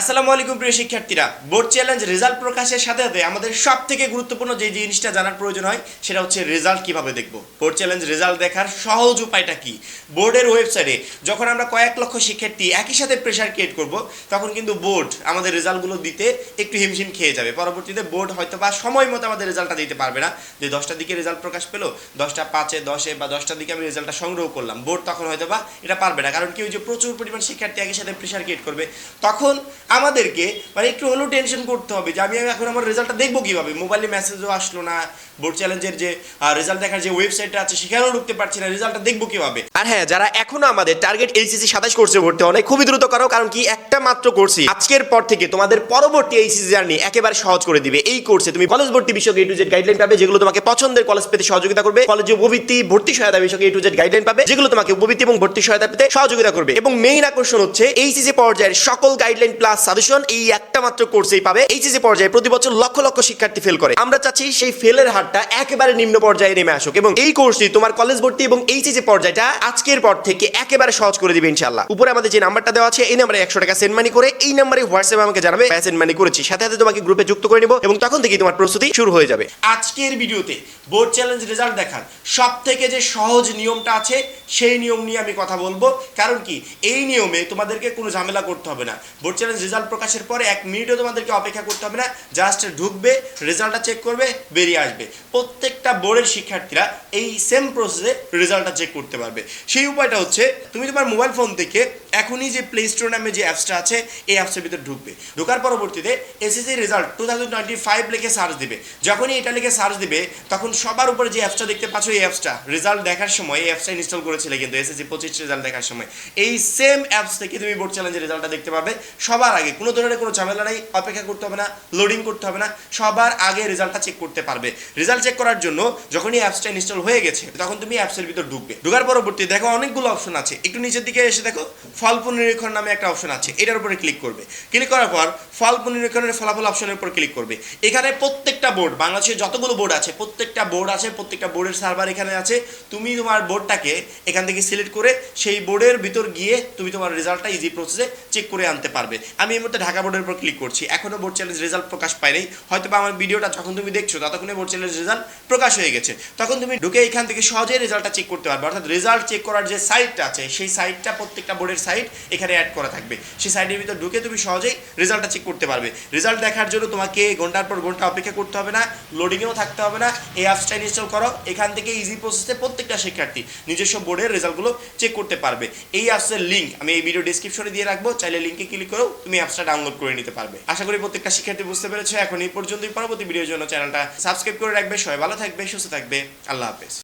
আসসালামু আলাইকুম প্রিয় শিক্ষার্থীরা, বোর্ড চ্যালেঞ্জ রেজাল্ট প্রকাশের সাথে সাথে আমাদের সব থেকে গুরুত্বপূর্ণ যে জিনিসটা জানার প্রয়োজন হয়, সেটা হচ্ছে রেজাল্ট কীভাবে দেখব? বোর্ড চ্যালেঞ্জ রেজাল্ট দেখার সহজ উপায়টা কি? বোর্ডের ওয়েবসাইটে যখন আমরা কয়েক লক্ষ শিক্ষার্থী একই সাথে প্রেশার ক্রিয়েট করব, তখন কিন্তু বোর্ড আমাদের রেজাল্টগুলো দিতে একটু হিমশিম খেয়ে যাবে। পরবর্তীতে বোর্ড হয়তো বা সময় মতো আমাদের রেজাল্টটা দিতে পারবে না। যে দশটার দিকে রেজাল্ট প্রকাশ পেল, দশটা পাঁচে, দশে বা দশটার দিকে আমি রেজাল্টটা সংগ্রহ করলাম, বোর্ড তখন হয়তো বা এটা পারবে না। কারণ কি ওই যে প্রচুর পরিমাণ শিক্ষার্থী একই সাথে প্রেশার ক্রিয়েট করবে, তখন আমাদেরকে মানে একটু হলেও টেনশন করতে হবে যে আমি এখন আমার রেজাল্টটা দেখব কীভাবে? মোবাইলে মেসেজও আসলো না বোর্ড চ্যালেঞ্জের যে রেজাল্ট দেখার যে ওয়েবসাইটটা আছে, সেখানেও ঢুকতে পারছি না রেজাল্টটা দেখব কীভাবে? আর হ্যাঁ যারা এখনও আমাদের টার্গেট এইচএসসি সাতাশ কোর্সে ভর্তি হয় খুবই দ্রুত করো, কারণ কি একটা মাত্র কোর্সই আজকের পর থেকে তোমাদের পরবর্তী এইচএসসি জার্নি একেবারে সহজ করে দিবে। এই কোর্সে তুমি কলেজ ভর্তি বিষয়ক এ টু জেড গাইডলাইন পাবে, যেগুলো তোমাকে পছন্দের কলেজ পেতে সহযোগিতা করবে কলেজে উপবৃত্তি, ভর্তি সহায়তা বিষয়ক এ টু জেড গাইডলাইন পাবে, যেগুলো তোমাকে উপবৃত্তি এবং ভর্তি সহায়তা পেতে সহযোগিতা করবে। এবং মেইন আকর্ষণ হচ্ছে এইচএসসি পর্যায়ের সকল গাইডলাইন প্লাস সাজেশন এই একটা মাত্র কোর্সেই পাবে। এইচএসসি পর্যায়ে প্রতি বছর লক্ষ লক্ষ শিক্ষার্থী ফেল করে। আমরা চাচ্ছি সেই ফেলের হারটা একেবারে নিম্ন পর্যায়ে নেমে আসুক এবং এই কোর্সটি তোমার কলেজ ভর্তি এবং এইচএসসি পর্যায়টা আজকের পর থেকে একেবারে সহজ করে দিবে ইনশাআল্লাহ। উপরে আমাদের যে নাম্বারটা দেওয়া আছে, এই নাম্বারে একশো টাকা সেন্ড মানি করে এই নাম্বারে হোয়াটসঅ্যাপে আমাকে জানাবে সেন্ড মানি করেছি। সাথে সাথে তোমাকে গ্রুপে যুক্ত করে নিব এবং তখন থেকেই তোমার প্রস্তুতি শুরু হয়ে যাবে। আজকের ভিডিওতে বোর্ড চ্যালেঞ্জ রেজাল্ট দেখার সব থেকে যে সহজ নিয়মটা আছে, সেই নিয়ম নিয়ে আমি কথা বলব। কারণ কি? এই নিয়মে তোমাদেরকে কোনো ঝামেলা করতে হবে না। বোর্ড চ্যালেঞ্জ রেজাল্ট প্রকাশের পরে এক মিনিটও তোমাদেরকে অপেক্ষা করতে হবে না। জাস্ট ঢুকবে, রেজাল্টটা চেক করবে, বেরিয়ে আসবে। প্রত্যেকটা বোর্ডের শিক্ষার্থীরা এই সেম প্রসেসে রেজাল্টটা চেক করতে পারবে। সেই উপায়টা হচ্ছে, তুমি তোমার মোবাইল ফোন থেকে এখনই যে প্লে স্টোর নামে যে অ্যাপসটা আছে, এই অ্যাপসের ভিতরে ঢুকবে। ঢোকার পরবর্তীতে SSC result two thousand twenty five লিখে সার্চ দিবে। যখনই এটা লিখে সার্চ দিবে, তখন সবার উপরে যে অ্যাপসটা দেখতে পাচ্ছ, এই অ্যাপসটা রেজাল্ট দেখার সময়, এই অ্যাপসটা ইনস্টল করেছিলে কিন্তু এসএসসি পঁচিশ রেজাল্ট দেখার সময়। এই সেম অ্যাপস থেকে তুমি বোর্ড চ্যালেঞ্জের রেজাল্টটা দেখতে পাবে। সবার আগে, কোনো ধরনের কোনো ঝামেলা নেই, অপেক্ষা করতে হবে না লোডিং করতে হবে না, সবার আগে রেজাল্টটা চেক করতে পারবে। রেজাল্ট চেক করার জন্য যখনই অ্যাপসটা ইনস্টল হয়ে গেছে, তখন তুমি অ্যাপসের ভিতর ঢুকবে। ঢোকার পরবর্তী, দেখো অনেকগুলো অপশন আছে। একটু নিচের দিকে এসে দেখো ফল পুনরীক্ষণ নামে একটা অপশন আছে। এটার উপরে ক্লিক করবে। ক্লিক করার পর ফল পুনরীক্ষণের ফলাফল অপশনের উপর ক্লিক করবে। এখানে প্রত্যেকটা বোর্ড বাংলাদেশের যতগুলো বোর্ড আছে, প্রত্যেকটা বোর্ড আছে, প্রত্যেকটা বোর্ডের সার্ভার এখানে আছে। তুমি তোমার বোর্ডটাকে এখান থেকে সিলেক্ট করে, সেই বোর্ডের ভিতর গিয়ে তুমি তোমার রেজাল্টটা ইজি প্রসেসে চেক করে আনতে পারবে। আমি এই মুহূর্তে ঢাকা বোর্ডের উপর ক্লিক করছি। এখনও বোর্ড চ্যালেঞ্জ রেজাল্ট প্রকাশ পায়নি হয়তো আমার ভিডিওটা যখন তুমি দেখছ, ততক্ষণে বোর্ড চ্যালেঞ্জ রেজাল্ট প্রকাশ হয়ে গেছে। তখন তুমি ঢুকে এখান থেকে সহজেই রেজাল্টটা চেক করতে পারবে। অর্থাৎ রেজাল্ট চেক করার যে সাইটটা আছে, সেই সাইটটা প্রত্যেকটা বোর্ডের সাইট এখানে অ্যাড করা থাকবে। সেই সাইটের ভিতর ঢুকে তুমি সহজেই রেজাল্টটা চেক করতে পারবে। রেজাল্ট দেখার জন্য তোমাকে ঘণ্টার পর ঘণ্টা অপেক্ষা করতে হবে না লোডিংয়েও থাকতে হবে না। এই অ্যাপসটা ইনস্টল করো। এখান থেকে ইজি প্রসেসে প্রত্যেকটা শিক্ষার্থী নিজস্ব বোর্ডের রেজাল্টগুলো চেক করতে পারবে। এই অ্যাপসের লিঙ্ক আমি এই ভিডিও ডিসক্রিপশনে দিয়ে রাখব। চাইলে লিঙ্কে ক্লিক করেও তুমি অ্যাপসটা ডাউনলোড করে নিতে পারবে। আশা করি প্রত্যেকটা শিক্ষার্থী বুঝতে পেরেছ। এখন এই পর্যন্তই। পরবর্তী ভিডিওর জন্য চ্যানেলটা সাবস্ক্রাইব করে রাখবে। সবাই ভালো থাকবে, সুস্থ থাকবে। আল্লাহ হাফেজ।